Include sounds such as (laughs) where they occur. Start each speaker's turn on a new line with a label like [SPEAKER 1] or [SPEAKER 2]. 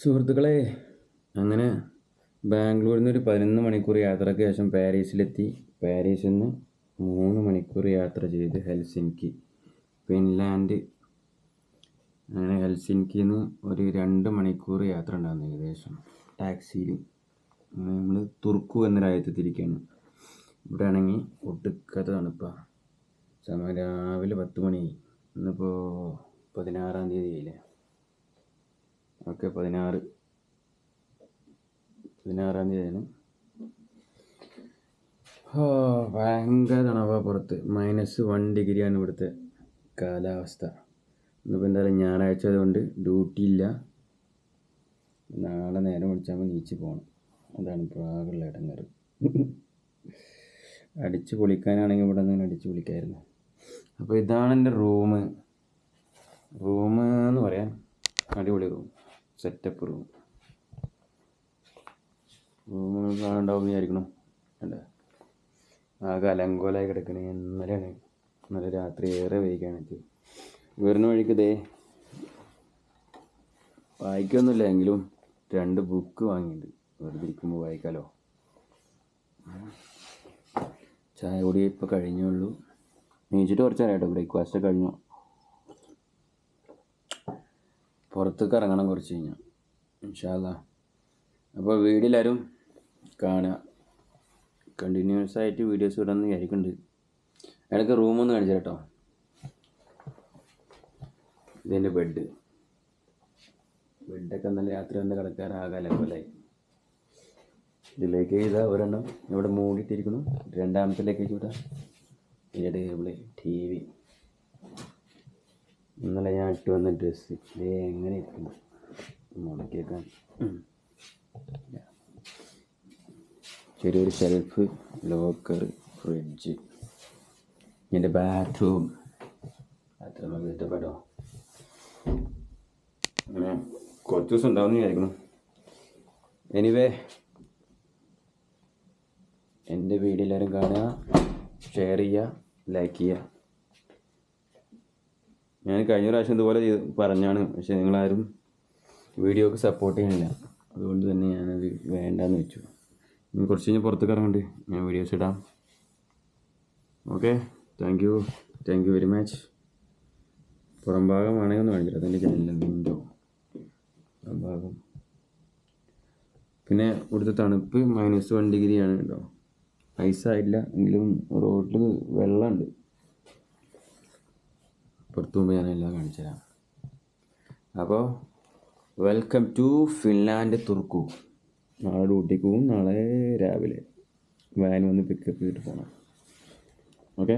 [SPEAKER 1] സുഹൃത്തുക്കളെ അങ്ങനെ ബാംഗ്ലൂരിൽ നിന്ന് ഒരു പതിനൊന്ന് മണിക്കൂർ യാത്രയ്ക്ക് ശേഷം പാരീസിലെത്തി. പാരീസിൽ നിന്ന് മൂന്ന് മണിക്കൂർ യാത്ര ചെയ്ത് ഹെൽസിൻകി ഫിൻലാൻഡ്. അങ്ങനെ ഹെൽസിൻകിയിൽ നിന്ന് ഒരു രണ്ട് മണിക്കൂർ യാത്ര ഉണ്ടായിരുന്നു ഏകദേശം. ടാക്സിയിൽ നമ്മൾ തുർക്കു എന്ന രാജ്യത്തെത്തിരിക്കുകയാണ് ഇവിടെ ആണെങ്കിൽ ഒടുക്കാത്ത തണുപ്പാണ് സമയം രാവിലെ പത്ത് മണി. ഇന്നിപ്പോൾ പതിനാറാം തീയതി ആയില്ലേ? ഓക്കെ പതിനാറ്. പതിനാറാം ഓ ഭയങ്കര തണവാ പുറത്ത്. മൈനസ് വൺ ഡിഗ്രിയാണ് ഇവിടുത്തെ കാലാവസ്ഥ. ഇന്നിപ്പോൾ എന്തായാലും ഞായറാഴ്ച ആയതുകൊണ്ട് ഡ്യൂട്ടി ഇല്ല. നാളെ നേരം വിളിച്ചാൽ നീച്ച് പോകണം അതാണ് ഇപ്പോൾ ആകെയുള്ള ഇടങ്ങേറ്. (laughs) അടിച്ച് പൊളിക്കാനാണെങ്കിൽ ഇവിടെ നിന്ന് അടിച്ച് പൊളിക്കായിരുന്നു. അപ്പോൾ ഇതാണ് എന്റെ റൂം റൂം എന്ന് പറയാൻ അടിപൊളി റൂം സെറ്റപ്പ് റൂം റൂം കാണണ്ടാവും വിചാരിക്കണം. അല്ലേ. ആകെ അലങ്കോലായി കിടക്കണേ. ഇന്നലെയാണ്. ഇന്നലെ രാത്രി ഏറെ വൈകിയാണ് എത്തി വരുന്ന വഴിക്ക് ദേ. വായിക്കൊന്നുമില്ല. എങ്കിലും രണ്ട് ബുക്ക് വാങ്ങിയിട്ടുണ്ട് വെറുതെ ഇരിക്കുമ്പോൾ വായിക്കാലോ. ചായ കൂടി ഇപ്പോൾ കഴിഞ്ഞുള്ളൂ. നീച്ചിട്ട് കുറച്ച് കേട്ടോ ബ്രേക്ക്ഫാസ്റ്റ് കഴിഞ്ഞു? പുറത്തേക്ക് ഇറങ്ങണം കുറച്ച് കഴിഞ്ഞാൽ ഇൻഷാല്ല അപ്പോൾ വീടിലാരും കാണുക. കണ്ടിന്യൂസ് ആയിട്ട് വീഡിയോസ് ഇടാമെന്ന് വിചാരിക്കുന്നുണ്ട് ഇടയ്ക്ക് റൂമൊന്ന് കാണിച്ചു കേട്ടോ ഇതെന്റെ ബെഡ് ബെഡൊക്കെ നല്ല രാത്രി വന്ന് കിടക്കാറാകാലം കൊല്ലായി ഇതിലേക്ക് ഇതാ ഒരെണ്ണം ഇവിടെ മൂടിയിട്ടിരിക്കുന്നു. രണ്ടാമത്തെ ലഗേജ് ഇവിടെ. ഇതിന്റെ ടേബിൾ ടി വി ഇന്നലെ ഞാൻ ഇട്ട് വന്ന ഡ്രസ്സ് ഇതേ എങ്ങനെ ഇരിക്കുന്നു. മുടക്കിയേക്കാൻ ചെറിയൊരു ഷെൽഫ് ലോക്കർ ഫ്രിഡ്ജ് എന്റെ ബാത്റൂം അത്ര നമുക്ക് ഇഷ്ടപ്പെട്ടോ? അങ്ങനെ കുറച്ച് ദിവസം ഉണ്ടാവും വിചാരിക്കണം എനിവേ എന്റെ വീഡിയോ എല്ലാവരും കാണുക ഷെയർ ചെയ്യുക ലൈക്ക് ചെയ്യുക. ഞാൻ കഴിഞ്ഞ പ്രാവശ്യം ഇതുപോലെ ചെയ്ത് പറഞ്ഞാണ് പക്ഷെ നിങ്ങളാരും വീഡിയോക്ക് സപ്പോർട്ട് ചെയ്യുന്നില്ല അതുകൊണ്ട് തന്നെ ഞാനത് വേണ്ടാന്ന് വെച്ചു. ഇനി കുറച്ച് കഴിഞ്ഞ് പുറത്തേക്ക് കറങ്ങണ്ട് ഞാൻ വീഡിയോസ് ഇടാം. Okay thank you thank you very much പുറം ഭാഗം വേണമെങ്കിൽ ഒന്ന് കാണിച്ചിട്ട് അതെന്റെ ചാനലിന്റെ വിൻഡോ പുറം ഭാഗം. പിന്നെ ഇവിടുത്തെ തണുപ്പ് മൈനസ് വൺ ഡിഗ്രിയാണ് കേട്ടോ. ഐസായില്ല എങ്കിലും റോഡിൽ വെള്ളമുണ്ട്. പുറത്തു മുമ്പ് ഞാൻ എല്ലാം കാണിച്ചു തരാം അപ്പോൾ വെൽക്കം ടു ഫിൻലാൻഡ് തുർക്കു നാളെ ഡ്യൂട്ടിക്ക് പോകും നാളെ രാവിലെ. വാൻ വന്ന് പിക്കപ്പ് ചെയ്തിട്ട് പോകണം ഓക്കെ